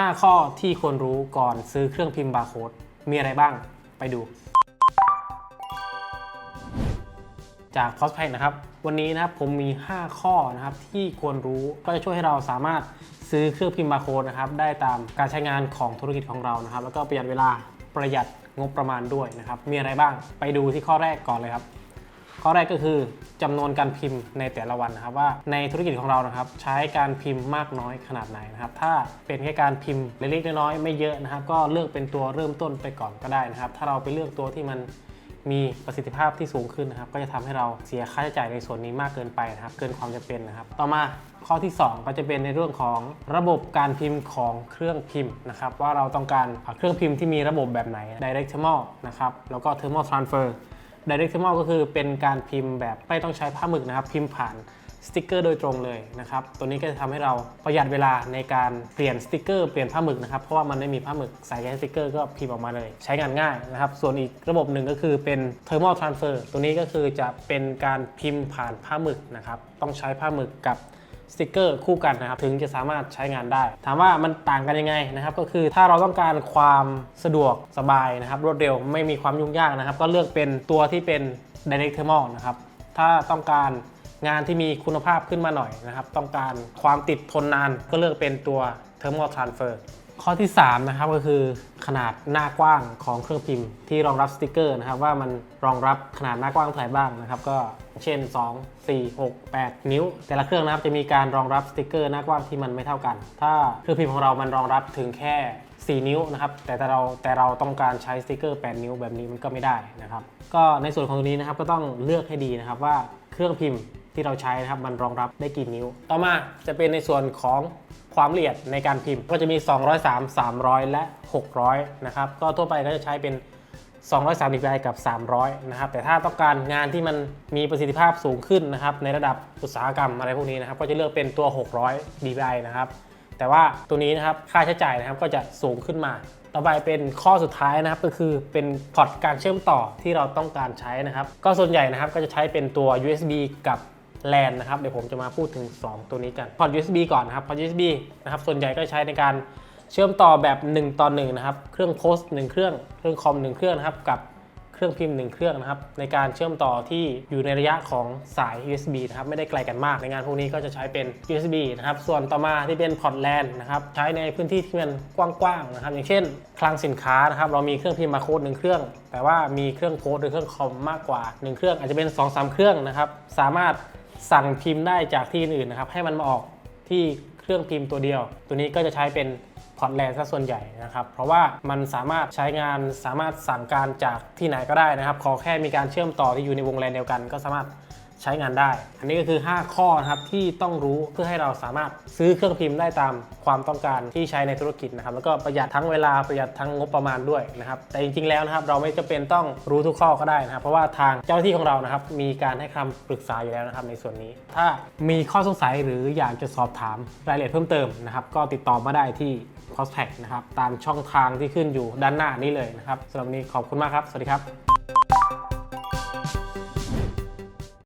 5 ข้อที่ควรรู้ก่อนซื้อเครื่องพิมพ์บาร์โค้ดมีอะไรบ้างไปดู จาก p o s t p a c นะครับ วันนี้นะครับผมมี 5 ข้อนะครับที่ควรรู้ก็จะช่วยให้เราสามารถซื้อเครื่องพิมพ์บาร์โค้ดนะครับได้ตามการใช้งานของธุรกิจของเรานะครับ แล้วก็ประหยัดเวลาประหยัดงบประมาณด้วยนะครับ มีอะไรบ้างไปดูที่ข้อแรกก่อนเลยครับ ข้อแรกก็คือจำนวนการพิมพ์ในแต่ละวันนะครับว่าในธุรกิจของเรานะครับ ใช้การพิมพ์มากน้อยขนาดไหนนะครับ ถ้าเป็นแค่การพิมพ์เล็กๆน้อยๆไม่เยอะนะครับ ก็เลือกเป็นตัวเริ่มต้นไปก่อนก็ได้นะครับ ถ้าเราไปเลือกตัวที่มันมีประสิทธิภาพที่สูงขึ้นนะครับ ก็จะทำให้เราเสียค่าใช้จ่ายในส่วนนี้มากเกินไปนะครับ เกินความจำเป็นนะครับ ต่อมาข้อที่ 2 ก็จะเป็นในเรื่องของระบบการพิมพ์ของเครื่องพิมพ์นะครับ ว่าเราต้องการเครื่องพิมพ์ที่มีระบบแบบไหน directional นะครับแล้วก็ thermal transfer Direct Thermal ก็คือเป็นการพิมพ์แบบไม่ต้องใช้ผ้าหมึกนะครับ พิมพ์ผ่านสติกเกอร์โดยตรงเลยนะครับ ตัวนี้ก็จะทำให้เราประหยัดเวลาในการเปลี่ยนสติกเกอร์เปลี่ยนผ้าหมึกนะครับ เพราะว่ามันไม่มีผ้าหมึกใส่แค่สติกเกอร์ก็พิมพ์ออกมาเลย ใช้งานง่ายนะครับ ส่วนอีกระบบหนึ่งก็คือเป็น Thermal Transfer ตัวนี้ก็คือจะเป็นการพิมพ์ผ่านผ้าหมึกนะครับ ต้องใช้ผ้าหมึกกับ สติกเกอร์คู่กันนะครับถึงจะสามารถใช้งานได้ ถามว่ามันต่างกันยังไงนะครับก็คือถ้าเราต้องการความสะดวกสบายนะครับรวดเร็วไม่มีความยุ่งยากนะครับ ก็เลือกเป็นตัวที่เป็น direct thermal นะครับถ้าต้องการงานที่มีคุณภาพขึ้นมาหน่อยนะครับ ต้องการความติดทนนานก็เลือกเป็นตัว thermal transfer ข้อที่ 3 นะครับก็คือขนาดหน้ากว้างของเครื่องพิมพ์ที่รองรับสติกเกอร์นะครับ ว่ามันรองรับขนาดหน้ากว้างเท่าไหร่บ้างนะครับ ก็เช่น 2 4 6 8 นิ้ว แต่ละเครื่องนะครับจะมีการรองรับสติกเกอร์หน้ากว้างที่มันไม่เท่ากัน ถ้าเครื่องพิมพ์ของเรามันรองรับถึงแค่ 4 นิ้วนะครับแต่เราแต่เราต้องการใช้สติกเกอร์ 8 นิ้วแบบนี้มันก็ไม่ได้นะครับ ก็ในส่วนของตรงนี้นะครับก็ต้องเลือกให้ดีนะครับว่าเครื่องพิมพ์ที่เราใช้นะครับมันรองรับได้กี่นิ้ว ต่อมาจะเป็นในส่วนของ ความละเอียดในการพิมพ์ ก็จะมี 203 300 และ 600 นะครับ ก็ทั่วไปก็จะใช้เป็น 230 dpi กับ 300 นะครับ แต่ถ้าต้องการงานที่มันมีประสิทธิภาพสูงขึ้นนะครับ ในระดับอุตสาหกรรมอะไรพวกนี้นะครับ ก็จะเลือกเป็นตัว 600 dpi นะครับ แต่ว่าตัวนี้นะครับ ค่าใช้จ่ายนะครับ ก็จะสูงขึ้นมา ต่อไปเป็นข้อสุดท้ายนะครับ ก็คือเป็นพอร์ตการเชื่อมต่อที่เราต้องการใช้นะครับ ก็ส่วนใหญ่นะครับ ก็จะใช้เป็นตัว USB กับ LAN นะครับเดี๋ยวผมจะมาพูดถึง 2 ตัวนี้กันพอร์ต USB ก่อนนะครับพอร์ต USB นะครับส่วนใหญ่ก็ใช้ในการเชื่อมต่อแบบ 1 ต่อ1นะครับเครื่องโพสต์1เครื่องเครื่องคอม1เครื่องนะครับกับเครื่องพิมพ์ 1 เครื่องนะครับในการเชื่อมต่อที่อยู่ในระยะของสาย USB นะครับไม่ได้ไกลกันมากในงานพวกนี้ก็จะใช้เป็น USB นะครับส่วนต่อมาที่เป็นพอร์ต LAN นะครับใช้ในพื้นที่ที่มันกว้างๆนะครับอย่างเช่น คลังสินค้านะครับเรามีเครื่องพิมพ์มาโค้ดหนึ่งเครื่อง แต่ว่ามีเครื่องโพสต์หรือเครื่องคอมมากกว่า 1 เครื่องอาจจะเป็น 2-3 เครื่องนะครับสามารถ สั่งพิมพ์ได้จากที่อื่นๆนะครับให้มันมาออกที่เครื่องพิมพ์ตัวเดียว ตัวนี้ก็จะใช้เป็นพอร์ตแลนด์ซะส่วนใหญ่นะครับ เพราะว่ามันสามารถใช้งานสามารถสั่งการจากที่ไหนก็ได้นะครับ ขอแค่มีการเชื่อมต่อที่อยู่ในวงแลนเดียวกัน ก็สามารถ ใช้งานได้ อันนี้ก็คือ 5 ข้อนะครับที่ต้องรู้เพื่อให้เราสามารถซื้อเครื่องพิมพ์ได้ตามความต้องการที่ใช้ในธุรกิจนะครับแล้วก็ประหยัดทั้งเวลาประหยัดทั้งงบประมาณด้วยนะครับแต่จริงๆแล้วนะครับเราไม่จำเป็นต้องรู้ทุกข้อก็ได้นะครับเพราะว่าทางเจ้าหน้าที่ของเรานะครับมีการให้คำปรึกษาอยู่แล้วนะครับในส่วนนี้ ถ้ามีข้อสงสัยหรืออยากจะสอบถามรายละเอียดเพิ่มเติมนะครับก็ติดต่อมาได้ที่ c o s p a c นะครับตามช่องทางที่ขึ้นอยู่ด้านหน้านี้เลยนะครับสำหรับวันนี้ขอบคุณมากครับ สวัสดีครับ